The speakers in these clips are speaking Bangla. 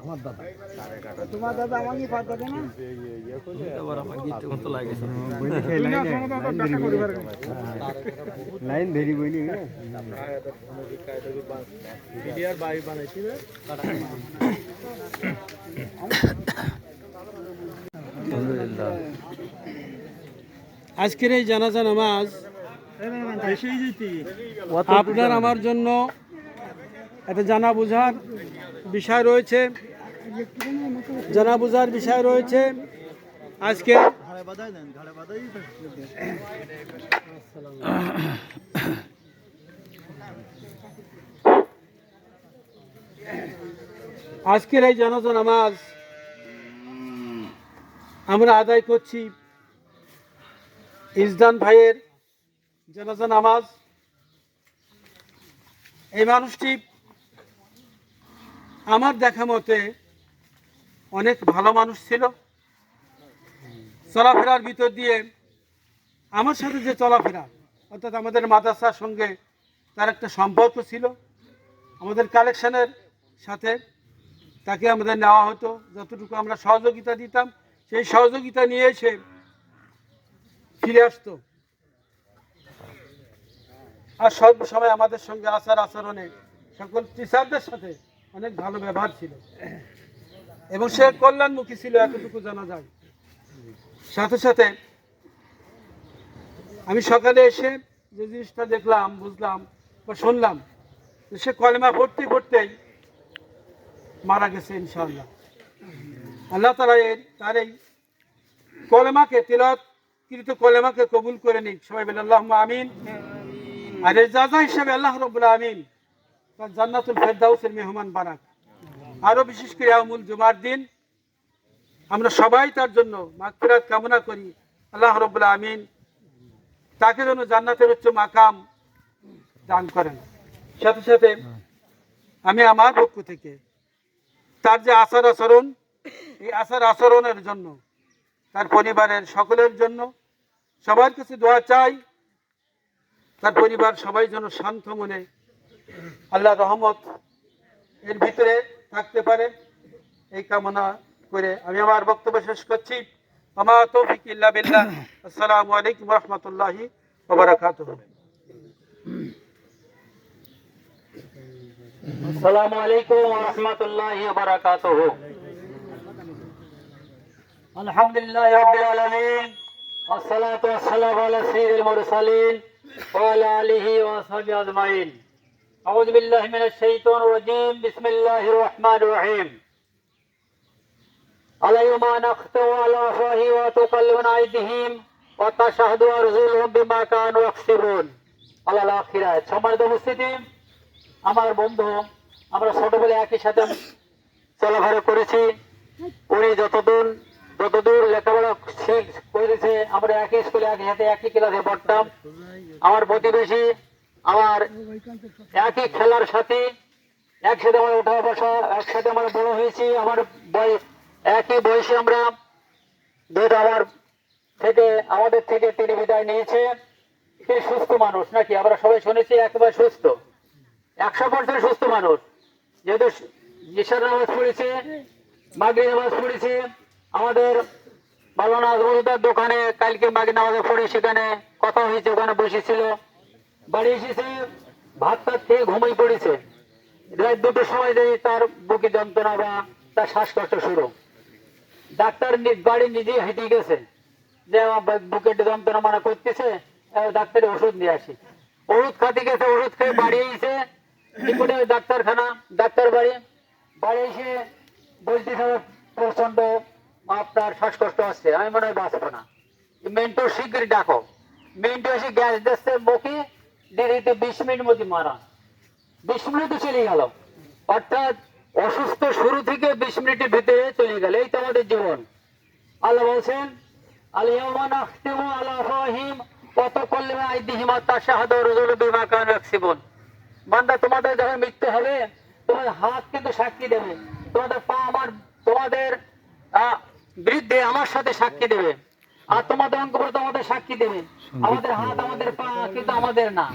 আমার দাদা। তোমার দাদা আমাকে না? লাইন ধরি বইনি আজকের এই জানাজা নামাজ আপনার আমার জন্য একটা জানা বোঝার বিষয় রয়েছে। জানা বোঝার বিষয় রয়েছে। আজকে আজকের এই জানাজা নামাজ আমরা আদায় করছি। ইসদান ভাইয়ের জানাজা নামাজ। এই মানুষটি আমার দেখা মতে অনেক ভালো মানুষ ছিল। চলাফেরার ভিতর দিয়ে আমার সাথে যে চলাফেরা, অর্থাৎ আমাদের মাদ্রাসার সঙ্গে তার একটা সম্পর্ক ছিল। আমাদের কালেকশনের সাথে তাকে আমাদের নেওয়া হতো, যতটুকু আমরা সহযোগিতা দিতাম, সেই সহযোগিতা নিয়ে এসে ফিরে আসতো। আর সব সময় আমাদের সঙ্গে আচার আচরণে সকল টিচারদের সাথে অনেক ভালো ব্যবহার ছিল। এবং সে কল্যাণমুখী ছিল, এতটুকু জানা যায়। সাথে সাথে আমি সকালে এসে যে জিনিসটা দেখলাম, বুঝলাম বা শুনলাম সে কলেমা পড়তে পড়তেই মারা গেছে ইনশাআল্লাহ। আল্লাহ তালা এর, তার এই কলেমাকে তিলত কৃত কলেমাকে কবুল করে নিক। সবাই বলে আল্লাহ আমিন। আর এর যাজা হিসাবে আল্লাহ রব্বুল্লাহ আমিন জান্নাতুল ফেরদাউসের মেহমান বানাক। আরও বিশেষ করে আমুল জুমার দিন, আমরা সবাই তার জন্য মাগফিরাত কামনা করি। আল্লাহ রব্বুল্লাহ আমিন তাকে যেন জান্নাতের উচ্চ মাকাম দান করেন। সাথে সাথে আমি আমার পক্ষ থেকে তার যে আচার আচরণ, এই আচার আচরণের জন্য, তার পরিবারের সকলের জন্য সবার কাছে দোয়া চাই। তার পরিবার সবাই যেন শান্ত মনে আল্লাহ রহমত এর ভিতরে থাকতে পারে এই কামনা করে আমি আমার বক্তব্য শেষ করছি আমা তৌফিক ইল্লা বিল্লাহ আসসালামু আলাইকুম রহমতুল্লাহি ওবারাকাতুহু السلام عليكم ورحمة الله وبركاته الحمد لله رب العالمين والصلاة والسلام على سيد المرسلين وعلى آله وصحبه أجمعين أعوذ بالله من الشيطان الرجيم بسم الله الرحمن الرحيم اليوم نختم على أفواههم وتكلمنا أيديهم وتشهد أرجلهم بما كانوا يكسبون على الآخرة সম্মানিত উপস্থিতি আমার বন্ধু আমরা ছোটবেলায় একই সাথে চলাফেরা করেছি উনি যতদূর যতদূর লেখাপড়া করেছে, আমরা একই স্কুলে একই সাথে একই ক্লাসে পড়তাম। আমার প্রতিবেশী, আমার একই খেলার সাথে, একসাথে আমরা ওঠা বসা, একসাথে আমরা বড় হয়েছি। আমার বয়স একই বয়সে আমরা আমার থেকে, আমাদের থেকে তিনি বিদায় নিয়েছে। তিনি সুস্থ মানুষ নাকি? আমরা সবাই শুনেছি একেবারে সুস্থ। একশো পার্সেন্ট সুস্থ মানুষ। যেহেতু ঈশার নামাজ পড়েছে মাগরি নামাজ পড়েছে আমাদের আজমদার দোকানে কালকে মাগরি নামাজে পড়ে, সেখানে কথা হয়েছে, ওখানে বসেছিল। বাড়ি এসেছে, ভাত টাত খেয়ে ঘুমিয়ে পড়েছে। রাত দুটোর সময় দেখি তার বুকে যন্ত্রণা বা তার শ্বাসকষ্ট শুরু। ডাক্তার বাড়ি নিজেই হেঁটে গেছে। যে আমার বা- বুকের যন্ত্রণা মানা করতেছে এবার ডাক্তারের ওষুধ নিয়ে আসি। ওষুধ খাতে গেছে, ওষুধ খেয়ে বাড়ি এসে ডাক্তারখানা, ডাক্তার বাড়ি। বাড়ি এসে বলতেছে প্রচণ্ড আপনার শ্বাসকষ্ট হচ্ছে আমি মনে হয় বাঁচবো না। মেন্টু শীঘ্রই ডাকো। মেন্টু এসে গ্যাস দিচ্ছে মুখে দেরিতে বিশ মিনিট মধ্যে মারা। বিশ মিনিটে চলে গেল। অর্থাৎ অসুস্থ শুরু থেকে বিশ মিনিটের ভিতরে চলে গেল। এই তো আমাদের জীবন। আল্লাহ বলছেন আলিয়ামা নাখতিমু আলা আফওয়াহিম ওয়া তুকাল্লিমু আইদিহিম ওয়া তাশহাদু আরজুলুহুম বিমা কানু ইয়াকসিবুন। বান্দা, তোমাদের যখন মৃত্যু হবে হাত কিন্তু সাক্ষী দেবে। তোমাদের পা আমার, তোমাদের আহ, বিরুদ্ধে আমার সাথে সাক্ষী দেবে। আর তোমাদের অঙ্গ তোমাদের সাক্ষী দেবে। আমাদের হাত আমাদের পা কিন্তু আমাদের না।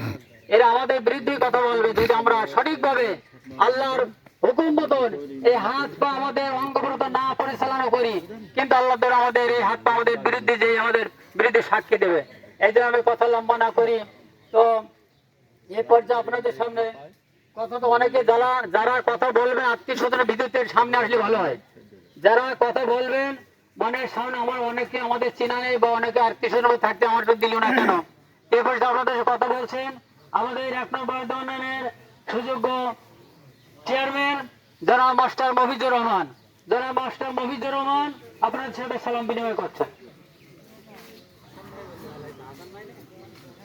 এরা আমাদের বিরুদ্ধে কথা বলবে। যদি আমরা সঠিকভাবে আল্লাহর হুকুম মতন এই হাত পা আমাদের অঙ্গ না পরিচালনা করি কিন্তু আল্লাহ আমাদের এই হাত পা আমাদের বিরুদ্ধে যে আমাদের বিরুদ্ধে সাক্ষী দেবে। এই জন্য আমি কথা লম্বা না করি। তো এ পর্যায়ে আপনাদের সামনে কথা তো অনেকে যারা যারা কথা বলবেন আত্মীয় স্বজনের বিদ্যুতের সামনে আসলে ভালো হয়। যারা কথা বলবেন মনের শোন, আমার অনেকে আমাদের চেনা নেই বা অনেকে আত্মীয় থাকতে আমার তো দিল না কেন? এ পর্যায়ে আপনাদের কথা বলছেন। আমাদের এক নম্বর দণ্ডনের সুযোগ্য চেয়ারম্যান জনাব মাস্টার মফিজুর রহমান। জনাব মাস্টার মফিজুর রহমান, আপনার সাথে সালাম বিনিময় করছেন না ভালো লাগছে ভাই এদিকে আসেন আপনি একটু ওটা বলেন হ্যাঁ আপনার একটু ঝামেলা ছিল আসসালামু আলাইকুম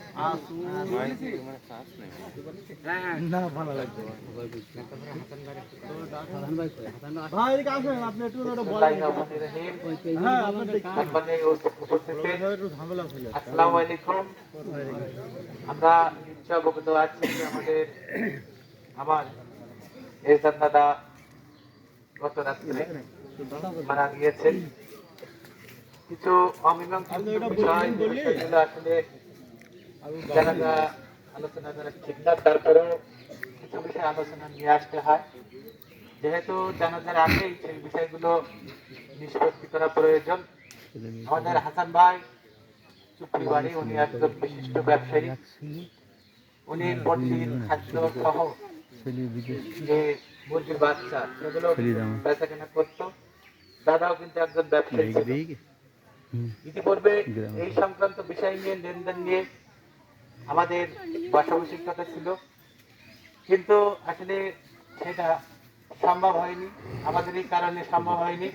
আমরা অবগত আছি আমাদের আমার এহসান দাদা গত রাত্রে মারা গিয়েছেন কিছু অমীমাংসিত বিষয় আসলে জানাজা আলোচনা করা ঠিক না তারপরেও কিছু বিষয় আলোচনা নিয়ে আসতে হয়। যেহেতু জানাজার আগেই সেই বিষয়গুলো নিষ্পত্তি করা প্রয়োজন আমাদের হাসান ভাই চুপড়ি বাড়ি উনি একজন বিশিষ্ট ব্যবসায়ী। উনি প্রতিদিন খাদ্য সহ যে মুরগির বাচ্চা সেগুলো বেচা কেনা করতো। দাদাও কিন্তু একজন ব্যবসায়ী। ইতিপূর্বে এই সংক্রান্ত বিষয় নিয়ে লেনদেন নিয়ে আমাদের বসাবসির ছিল। কিন্তু আসলে সেটা সম্ভব হয়নি। আমাদের এই কারণে সম্ভব হয়নি।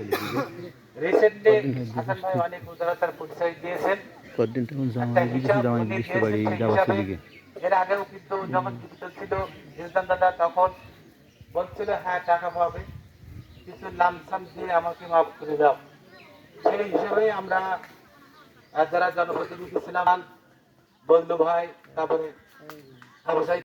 রিসেন্টলি হাসান ভাই অনেক উদারতার পরিচয় দিয়েছেন। এর আগেও কিন্তু যখন ছিল ইসলাম দাদা তখন বলছিল হ্যাঁ টাকা পাবে। কিছু লামসাম দিয়ে আমাকে মাফ করে দাও। সেই হিসাবে আমরা যারা জনপ্রতিনিধি ছিলাম বন্ধু ভাই ตาบนตาบนใส่